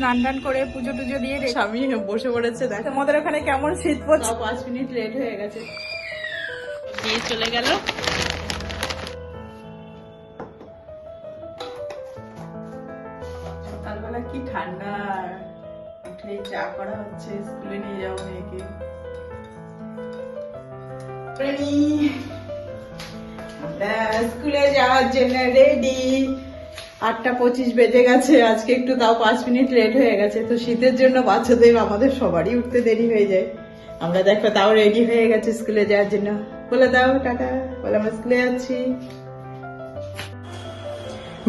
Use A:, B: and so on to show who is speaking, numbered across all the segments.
A: স্নান টান করে পুজো টুজো দিয়ে
B: স্বামী বসে পড়েছে দেখ।
A: তোমাদের ওখানে কেমন শীত পড়ছে?
B: পাঁচ মিনিট লেট হয়ে গেছে। দিয়ে চলে গেল। সকালবেলা কি ঠান্ডা। উঠে চা করা হচ্ছে স্কুলে নিয়ে যাব মেয়েকে? আমরা স্কুলে যাওয়ার জন্য রেডি আটটা পঁচিশ বেজে গেছে, আজকে একটু তাও পাঁচ মিনিট লেট হয়ে গেছে, তো শীতের জন্য বাচ্চাদের আমাদের সবারই উঠতে দেরি হয়ে যায়। আমরা দেখো তাও রেডি হয়ে গেছে স্কুলে যাওয়ার জন্য। বলে দাও, টাটা। বলে আমরা স্কুলে যাচ্ছি।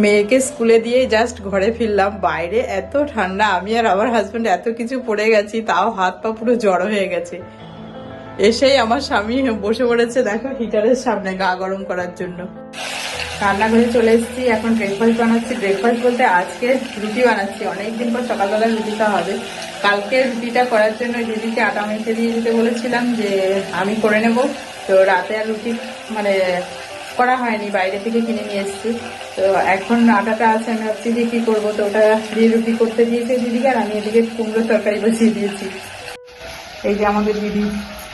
B: মেয়েকে স্কুলে দিয়ে জাস্ট ঘরে ফিরলাম। বাইরে এত ঠান্ডা, আমি আর আমার হাজবেন্ড এত কিছু পড়ে গেছি, তাও হাত পা পুরো জড়ো হয়ে গেছে। এসেই আমার স্বামী বসে পড়েছে, দেখো হিটারের সামনে গা গরম করার জন্য। রান্নাঘরে চলে এসেছি। এখন ব্রেকফাস্ট বানাচ্ছি। ব্রেকফাস্ট বলতে আজকে রুটি বানাচ্ছি। অনেকদিন পর সকালবেলা রুটিটা হবে। কালকে রুটিটা করার জন্য দিদিকে আটা মেখে দিয়ে দিতে বলেছিলাম যে আমি করে নেব। তো রাতে আর রুটি মানে করা হয়নি, বাইরে থেকে কিনে নিয়ে এসেছি। তো এখন আটাটা আছে, আমি ভাবছি যে কী করব? তো ওটা দিয়ে রুটি করতে দিয়েছে দিদিকে আর আমি এদিকে কুমড়ো তরকারি বসিয়ে দিয়েছি। এই যে আমাদের দিদি,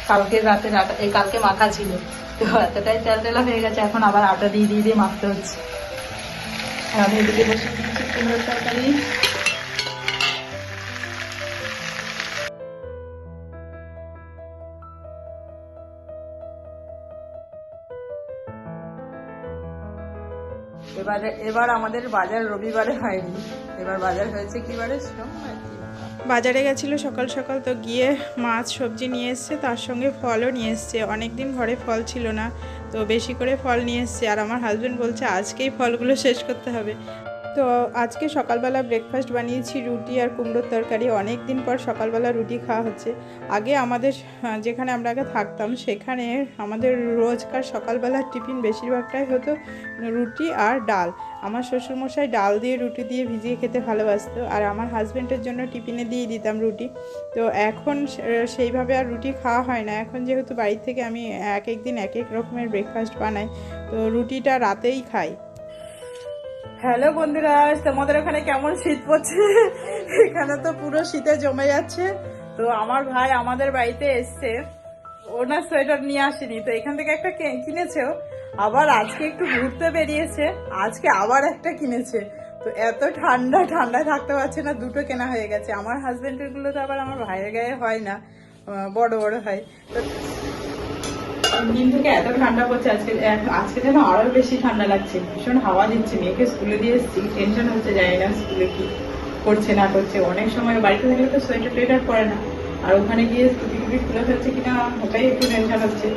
B: কালকে রাতে আটা এই কালকে মাখা ছিল। তো এতটাই হয়ে গেছে, এখন আবার আটা দিয়ে দিয়ে দিয়ে মাখতে হচ্ছে। আমি এদিকে বসে দিয়েছি কুমড়োর তরকারি। এবারে, এবার আমাদের বাজার রবিবারে হয়নি। এবার বাজার হয়েছে কি বারে সোমবার?
A: বাজারে গেছিল সকাল সকাল তো গিয়ে মাছ, সবজি নিয়ে এসছে, তার সঙ্গে ফলও নিয়ে এসছে। অনেকদিন ঘরে ফল ছিল না, তো বেশি করে ফল নিয়ে এসছে। আর আমার হাজব্যান্ড বলছে, আজকেই ফলগুলো শেষ করতে হবে। তো আজকে সকালবেলা ব্রেকফাস্ট বানিয়েছি, রুটি আর কুমড়োর তরকারি। অনেক দিন পর সকালবেলা রুটি খাওয়া হচ্ছে। আগে আমাদের যেখানে আমরা আগে থাকতাম, সেখানে আমাদের রোজকার সকালবেলার টিফিন বেশিরভাগটাই হতো রুটি আর ডাল। আমার শ্বশুরমশাই ডাল দিয়ে রুটি দিয়ে ভিজিয়ে খেতে ভালোবাসতো আর আমার হাজব্যান্ডের জন্য টিফিনে দিয়ে দিতাম রুটি। তো এখন সেইভাবে আর রুটি খাওয়া হয় না। এখন যেহেতু বাড়ি থেকে আমি এক এক দিন এক এক রকমের ব্রেকফাস্ট বানাই, তো রুটিটা রাতেই খাই। হ্যালো বন্ধুরা, তোমাদের ওখানে কেমন শীত পড়ছে? এখানে তো পুরো শীতে জমে যাচ্ছে। তো আমার ভাই আমাদের বাড়িতে এসছে। ওনার সোয়েটার নিয়ে আসেনি। তো এখান থেকে একটা কে- কিনেছেও আবার আজকে একটু ঘুরতে বেরিয়েছে। আজকে আবার একটা কিনেছে। তো এত ঠান্ডা, ঠান্ডায় থাকতে পারছে না, দুটো কেনা হয়ে গেছে। আমার হাজবেন্ডেরগুলো তো আবার আমার ভাইয়ের গায়ে হয় না। বড় বড় হয়। তো দিন থেকে এত ঠান্ডা পড়ছে আজকে আজকে যেন আরও বেশি ঠান্ডা লাগছে। ভীষণ হাওয়া দিচ্ছে, মেয়েকে স্কুলে দিয়ে এসেছি টেনশন হচ্ছে, জানি না স্কুলে কি করছে, না করছে। অনেক সময় বাড়িতে থাকলে তো সোয়েটার টোয়েটার পরে না। আর ওখানে গিয়ে স্কুটি টুটি খুলে ফেলছে কিনা, ওটাই একটু টেনশন হচ্ছে।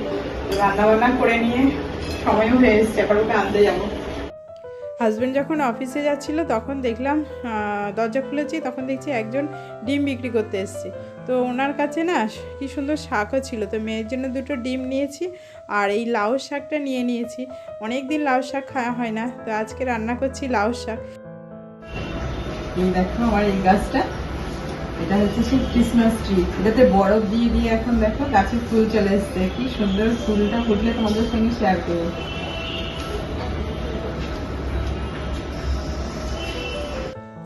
A: রান্না বান্না করে নিয়ে সময়ও হয়ে এসছে আবার ওকে আনতে যাব। হাজব্যান্ড যখন অফিসে যাচ্ছিল, তখন দেখলাম দরজা খুলেছি, তখন দেখছি একজন ডিম বিক্রি করতে এসছে। তো ওনার কাছে না, কি সুন্দর শাকও ছিল। তো মেয়ের জন্য দুটো ডিম নিয়েছি আর এই লাউ শাকটা নিয়ে নিয়েছি। অনেক দিন লাউ শাক খাওয়া হয় না, তো আজকে রান্না করছি লাউ শাক। দেখো আমার এই গাছটা, এটা হচ্ছে সেই ক্রিসমাস ট্রি এটাতে বরফ দিয়ে দিয়ে এখন দেখো গাছে ফুল চলে এসছে। কি সুন্দর ফুলটা ফুটলে তোমাদের সঙ্গে শেয়ার করব।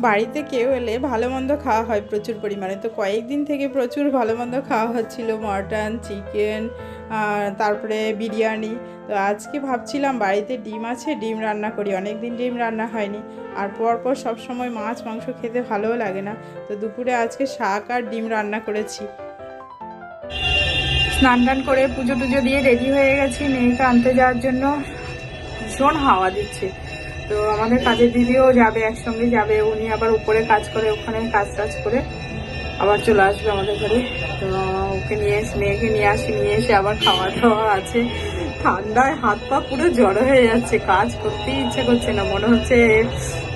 A: বাড়িতে কেউ এলে ভালো মন্দ খাওয়া হয় প্রচুর পরিমাণে। তো কয়েকদিন থেকে প্রচুর ভালো মন্দ খাওয়া হচ্ছিল, মটন, চিকেন তারপরে বিরিয়ানি। তো আজকে ভাবছিলাম বাড়িতে ডিম আছে, ডিম রান্না করি। অনেক দিন ডিম রান্না হয়নি। আর পরপর সবসময় মাছ, মাংস খেতে ভালোও লাগে না। তো দুপুরে আজকে শাক আর ডিম রান্না করেছি। স্নান টান করে পুজো টুজো দিয়ে রেডি হয়ে গেছি মেয়েকে আনতে যাওয়ার জন্য। ভীষণ হাওয়া দিচ্ছে। তো আমাদের কাজের দিদিও যাবে, একসঙ্গে যাবে। উনি আবার উপরে কাজ করে, ওখানে কাজ টাজ করে আবার চলে আসবে আমাদের ঘরে তো ওকে নিয়ে এসে, মেয়েকে নিয়ে আসি, নিয়ে এসে আবার খাওয়া দাওয়া আছে। ঠান্ডায় হাত পা পুরো জড়ো হয়ে যাচ্ছে, কাজ করতেই ইচ্ছে করছে না। মনে হচ্ছে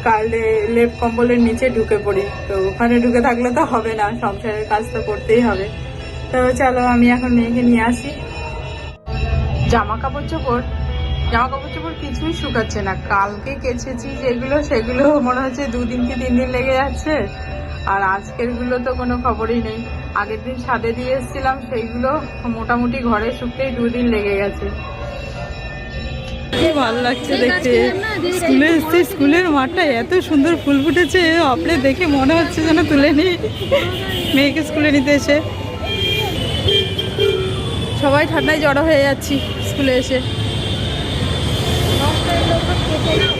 A: কালে লেপ কম্বলের নিচে ঢুকে পড়ি। তো ওখানে ঢুকে থাকলে তো হবে না, সংসারের কাজ তো করতেই হবে। তো চলো, আমি এখন মেয়েকে নিয়ে আসি। জামা কাপড় চোপড় জামা কাপড় চোপড় কিছুই শুকাচ্ছে না। কালকে কেচেছি যেগুলো সেগুলো মনে হচ্ছে দুদিন কি তিন দিন লেগে যাচ্ছে। আর আজকেরগুলো তো কোনো খবরই নেই। আগের দিন ছাদে দিয়ে এসেছিলাম সেইগুলো মোটামুটি ঘরে শুকতেই দুদিন লেগে গেছে। কি ভালো লাগছে দেখতে। স্কুলে এসছি স্কুলের মাঠটা এত সুন্দর ফুল ফুটেছে আপনি দেখে মনে হচ্ছে যেন তুলে নি মেয়েকে স্কুলে নিতে এসে। সবাই ঠান্ডায় জড়ো হয়ে যাচ্ছি স্কুলে এসে।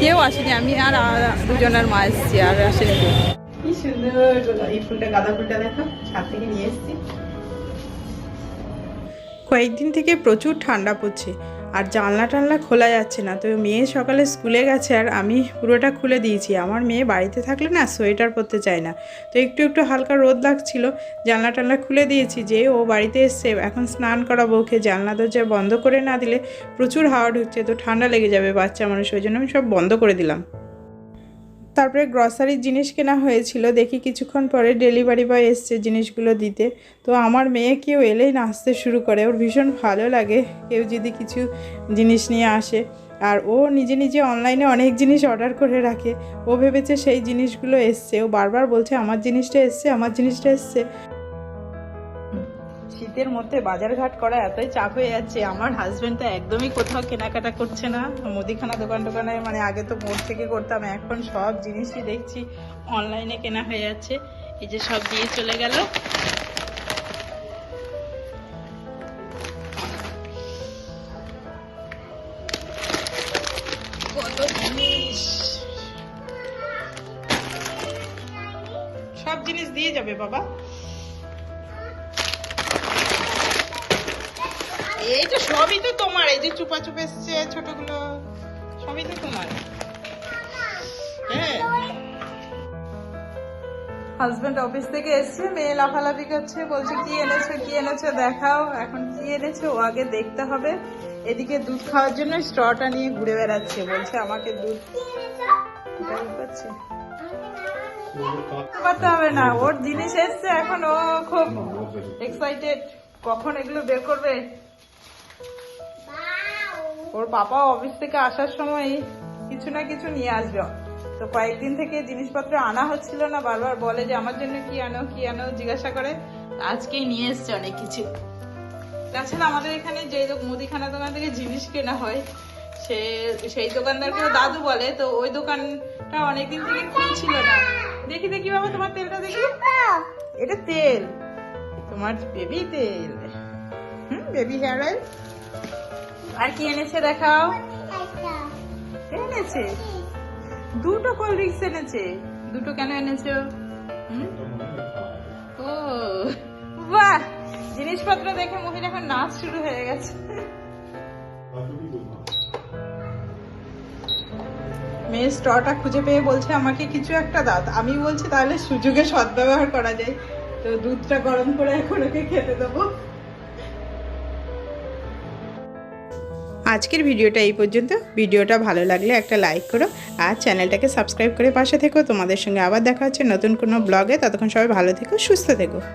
A: কেউ আসেনি আমি আর আর দুজনের মা এসছি আর আসেনি কেউ। কি সুন্দর এই ফুলটা গাঁদা ফুলটা দেখো ছাদ থেকে নিয়ে এসছি।
C: কয়েকদিন থেকে প্রচুর ঠান্ডা পড়ছে। আর জানলা টানলা খোলা যাচ্ছে না। তো মেয়ে সকালে স্কুলে গেছে আর আমি পুরোটা খুলে দিয়েছি। আমার মেয়ে বাড়িতে থাকলে না সোয়েটার পরতে চায় না। তো একটু একটু হালকা রোদ লাগছিল, জানলা টানলা খুলে দিয়েছি যে ও বাড়িতে এসছে। এখন স্নান করাবো ওকে। জানলা দরজা বন্ধ করে না দিলে প্রচুর হাওয়া ঢুকছে, তো ঠান্ডা লেগে যাবে বাচ্চা মানুষ, ওই জন্য আমি সব বন্ধ করে দিলাম। তারপরে গ্রসারির জিনিস কেনা হয়েছিল, দেখি কিছুক্ষণ পরে ডেলিভারি বয় এসছে জিনিসগুলো দিতে। তো আমার মেয়ে কেউ এলেই নাচতে শুরু করে, ওর ভীষণ ভালো লাগে, কেউ যদি কিছু জিনিস নিয়ে আসে। আর ও নিজে নিজে অনলাইনে অনেক জিনিস অর্ডার করে রাখে। ও ভেবেছে সেই জিনিসগুলো এসছে, ও বারবার বলছে, আমার জিনিসটা এসছে, আমার জিনিসটা এসছে।
A: শীতের মধ্যে বাজারঘাট করা এতই চাপ হয়ে যাচ্ছে, আমার হাজবেন্ড তো একদমই কোথাও কেনাকাটা করছে না। মুদিখানা দোকান টোকানে মানে আগে তো মোড় থেকে করতাম, এখন সব জিনিসই দেখছি অনলাইনে কেনা হয়ে যাচ্ছে। এই যে সব দিয়ে চলে গেল।
C: সব জিনিস দিয়ে যাবে বাবা।
A: এই তো সবই তো তোমার এই যে চুপা চুপ এসছে ছোটগুলো সবই তো তোমার। হ্যাঁ। হাজবেন্ড অফিস থেকে এসছে মেয়ে লাফালাফি করছে বলছে কি এনেছো কি এনেছো দেখাও এখন কি এনেছো ও আগে দেখতে হবে। এদিকে দুধ খাওয়ার জন্য স্ট্রটা নিয়ে ঘুরে বেড়াচ্ছে বলছে আমাকে দুধ করছে করতে হবে না ওর জিনিস এসছে এখন ও খুব এক্সাইটেড কখন এগুলো বের করবে? ওর বাবা অফিস থেকে আসার সময় কিছু না কিছু নিয়ে আসবে। তো কয়েকদিন থেকে জিনিসপত্র আনা হচ্ছিল না, বারবার বলে যে আমার জন্য কি আনো কি আনো জিজ্ঞাসা করে। আজকেই নিয়ে এসছে অনেক কিছু। তাছাড়া আমাদের এখানে যে মুদিখানা দোকান থেকে জিনিস কেনা হয়, সে, সেই দোকানদারকে দাদু বলে, তো ওই দোকানটা অনেকদিন থেকে খুলছিল না। দেখি দেখি বাবা, তোমার তেলটা দেখি। এটা তেল। তোমার বেবি তেল। হুম, বেবি হেয়ার অয়েল? আর কি এনেছে দেখাও? এনেছে? দুটো কোল্ড ড্রিঙ্কস এনেছে। দুটো কেন এনেছো? ও, বাহ! জিনিসপত্র দেখে মহিলা এখন নাচ শুরু হয়ে গেছে। মেয়ে স্টটা খুঁজে পেয়ে বলছে, আমাকে কিছু একটা দাও। আমি বলছি, তাহলে সুযোগে সদ্ব্যবহার করা যায়। তো দুধটা গরম করে এখন ওকে খেতে দেবো।
C: আজকের ভিডিওটা এই পর্যন্ত। ভিডিওটা ভালো লাগলে একটা লাইক করো আর চ্যানেলটাকে সাবস্ক্রাইব করে পাশে থেকো। তোমাদের সঙ্গে আবার দেখা হচ্ছে নতুন কোনো ব্লগে ততক্ষণ সবাই ভালো থেকো, সুস্থ থেকো।